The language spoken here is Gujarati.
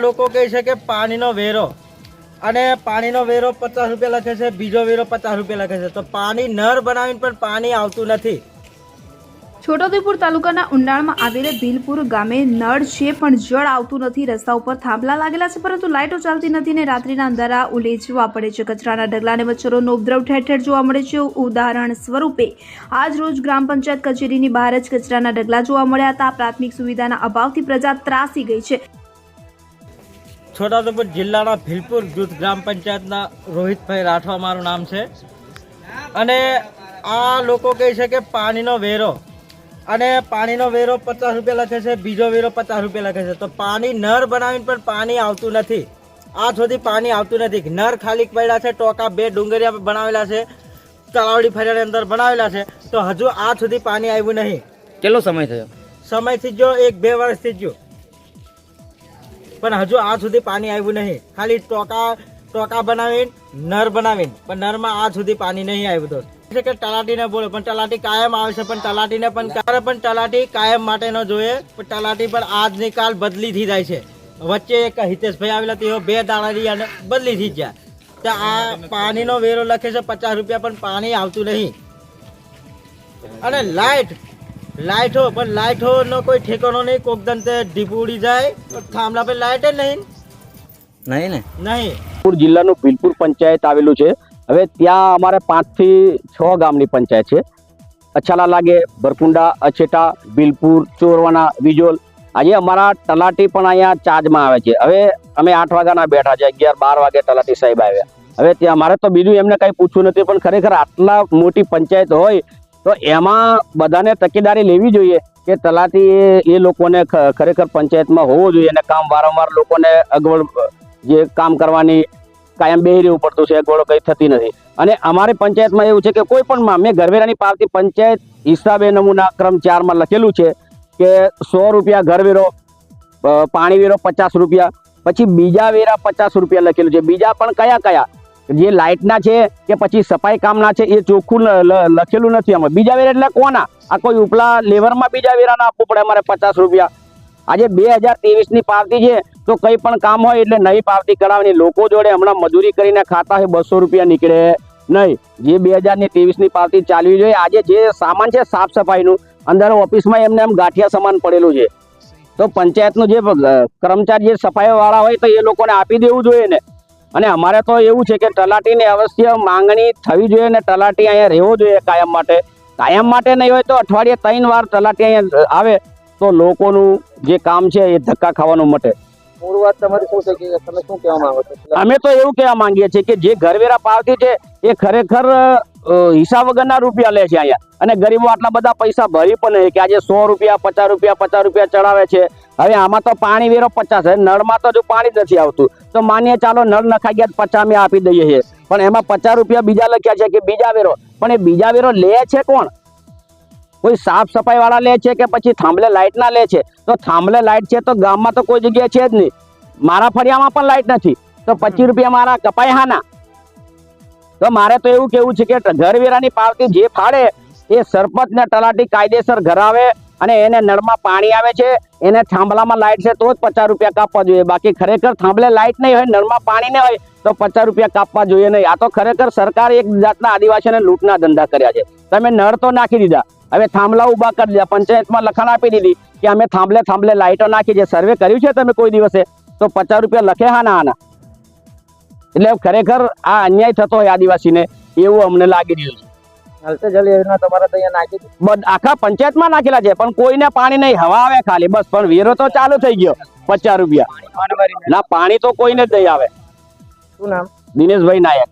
લોકો કહે છે કે પાણીનો વેરો. અને પાણીનો વેરો પચાસ રૂપિયા લખે છે, બીજો વેરો પચાસ રૂપિયા લખે છે. તો પાણી નર બનાવીને પણ પાણી આવતું નથી. છોટાઉદેપુર તાલુકાના ઉંડાણમાં આવેલ ભીલપુર ગામે નળ છે, પણ જળ આવતું નથી. રસ્તા ઉપર થાંભલા લાગેલા છે, પરંતુ લાઇટો ચાલતી નથી ને રાત્રિના અંધારા ઉલેચવા પડે છે. કચરાના ઢગલાને મચ્છરોનો ઉપદ્રવ ઠેર ઠેર જોવા મળે છે. ઉદાહરણ સ્વરૂપે, આજ રોજ ગ્રામ પંચાયત કચેરીની બહાર જ કચરાના ઢગલા જોવા મળ્યા હતા. પ્રાથમિક સુવિધાના અભાવથી પ્રજા ત્રાસી ગઈ છે. છોટાઉદેપુર જિલ્લાના ભીલપુર જૂથ ગ્રામ પંચાયતના રોહિતભાઈ રાઠવા મારું નામ છે. અને આ લોકો કહે છે કે પાણીનો વેરો. અને પાણીનો વેરો પચાસ રૂપિયા લખે છે બીજો વેરો પચાસ રૂપિયા લખે છે. તો પાણી નર બનાવીને પણ પાણી આવતું નથી. આ સુધી પાણી આવતું નથી. નર ખાલી પડ્યા છે ટોકા બે ડુંગરિયા બનાવેલા છે તળાવડી ફરિયાની અંદર બનાવેલા છે. તો હજુ આ સુધી પાણી આવ્યું નહીં. કેટલો સમય થયો? સમયથી જો એક બે વર્ષથી જ જો પણ હજુ આ સુધી પાણી આવ્યું નહીં. ખાલી ટોકા ટોકા બનાવીને નર બનાવીને. પણ નરમાં આ સુધી પાણી નહીં આવ્યું દોસ્ત છે કે તલાટીને બોલે પણ તલાટી કાયમ આવે છે પણ તલાટીને પણ ક્યારે પણ તલાટી કાયમ માટે ન જોઈએ પણ તલાટી પણ આજની કાલ બદલી થઈ જાય છે. વચ્ચે એક હિતેશભાઈ આવેલા તેઓ બે દાડાની અને બદલી થઈ ગયા. તો આ પાણીનો વેરો લખે છે પચાસ રૂપિયા પણ પાણી આવતું નહીં. અને લાઈટ લાઈટો પણ લાઇટો નો કોઈ ઠેકાણો નહીં કોક દંતે ડીપુડી જાય તો થાંભલા પર લાઇટ જ નહીં. નહીં ને? નહીં. ભીલપુર જિલ્લાનું ભીલપુર પંચાયત આવેલું છે. હવે ત્યાં અમારે પાંચથી છ ગામની પંચાયત છે. અછાલા લાગે ભરકુંડા અછેટા બિલપુર ચોરવાના વિજોલ. આજે અમારા તલાટી પણ અહીંયા ચાર્જમાં આવે છે. હવે અમે આઠ વાગ્યાના બેઠા છે અગિયાર બાર વાગે તલાટી સાહેબ આવ્યા. હવે ત્યાં અમારે તો બીજું એમને કંઈ પૂછવું નથી પણ ખરેખર આટલા મોટી પંચાયત હોય તો એમાં બધાને તકેદારી લેવી જોઈએ કે તલાટી એ- લોકોને ખરેખર પંચાયતમાં હોવો જોઈએ અને કામ વારંવાર લોકોને અગવડ, જે કામ કરવાની કાયમ બેહી રહેવું પડતું છે, અગવડો કંઈ થતી નથી. અને અમારી પંચાયતમાં એવું છે કે કોઈ પણ મેં ઘરવેરાની પાવતી પંચાયત હિસાબે નમૂના ક્રમ ચારમાં લખેલું છે કે સો રૂપિયા ઘરવેરો પાણી વેરો પચાસ રૂપિયા, પછી બીજા વેરા પચાસ રૂપિયા લખેલું છે. બીજા પણ કયા કયા? જે લાઇટના છે કે પછી સફાઈ કામના છે એ ચોખ્ખું લખેલું નથી આમાં. બીજા વેરા એટલે કોના? આ કોઈ ઉપલા લેવરમાં બીજા વેરાનો આપવું પડે અમારે પચાસ રૂપિયા. આજે બે હજારની પાવતી છે, તો કંઈ પણ કામ હોય એટલે નવી પાવતી કરાવવાની. લોકો જોડે હમણાં મજૂરી કરીને ખાતા હોય, બસો રૂપિયા નીકળે નહીં. જે બે હજારની ત્રેવીસની પાવતી ચાલવી જોઈએ. આજે જે સામાન છે સાફ સફાઈનું, અંદર ઓફિસમાં એમને એમ ગાંઠિયા સામાન પડેલું છે. તો પંચાયતનું જે કર્મચારી જે સફાઈ વાળા હોય તો એ લોકોને આપી દેવું જોઈએ ને. અને અમારે તો એવું છે કે તલાટીની અવશ્ય માંગણી થવી જોઈએ અને તલાટી અહીંયા રહેવો જોઈએ કાયમ માટે. કાયમ માટે નહીં હોય તો અઠવાડિયે ત્રણ વાર તલાટી અહીંયા આવે તો લોકોનું જે કામ છે એ ધક્કા ખાવાનું મટે. અમે તો એવું કહેવા માંગીએ છીએ કે જે ઘરવેરા પાવતી છે એ ખરેખર હિસાબ વગરના રૂપિયા લે છે અહીંયા. અને ગરીબો આટલા બધા પૈસા ભરી પણ નહીં કે આજે સો રૂપિયા, પચાસ રૂપિયા પચાસ રૂપિયા ચડાવે છે. હવે આમાં તો પાણી વેરો પચાસ છે નળમાં તો જો પાણી નથી આવતું. તો માનીએ ચાલો નળ નખાઈ ગયા પચાસ આપી દઈએ છીએ. પણ એમાં પચાસ રૂપિયા બીજા લખ્યા છે કે બીજા વેરો. પણ એ બીજા વેરો લે છે કોણ? કોઈ સાફ સફાઈ વાળા લે છે કે પછી થાંભલે લાઇટ ના લે છે? તો થાંભલે લાઇટ છે તો ગામમાં તો કોઈ જગ્યાએ છે જ નહીં. મારા ફળિયામાં પણ લાઇટ નથી. તો પચીસ રૂપિયા મારા કપાય હાના. તો મારે તો એવું કેવું છે કે ઘરવેરાની પાવતી જે ફાળે એ સરપંચ ને તલાટી કાયદેસર ઘરાવે અને એને નળમાં પાણી આવે છે, એને થાંભલામાં લાઇટ છે તો જ પચાસ રૂપિયા કાપવા જોઈએ. બાકી ખરેખર થાંભલે લાઇટ નહીં હોય, નળમાં પાણી નહીં હોય, તો પચાસ રૂપિયા કાપવા જોઈએ નહીં. આ તો ખરેખર સરકારે એક જાતના આદિવાસીઓને લૂંટના ધંધા કર્યા છે. તમે નળ તો નાખી દીધા. હવે થાંભલા ઊભા કરી દીધા. પંચાયતમાં લખાણ આપી દીધી કે અમે થાંભલે થાંભલે લાઇટો નાખી છે. સર્વે કર્યું છે તમે કોઈ દિવસે? તો પચાસ રૂપિયા લખે હા ના આના એટલે ખરેખર આ અન્યાય થતો હોય આદિવાસીને એવું અમને લાગી રહ્યું છે. તો જલ યોજના તમારે નાખી. બધ- આખા પંચાયતમાં નાખેલા છે પણ કોઈને પાણી નહીં હવા આવે ખાલી બસ પણ વેરો તો ચાલુ થઈ ગયો પચાસ રૂપિયા. ના પાણી તો કોઈને જ નહીં આવે. શું નામ? દિનેશભાઈ નાયક.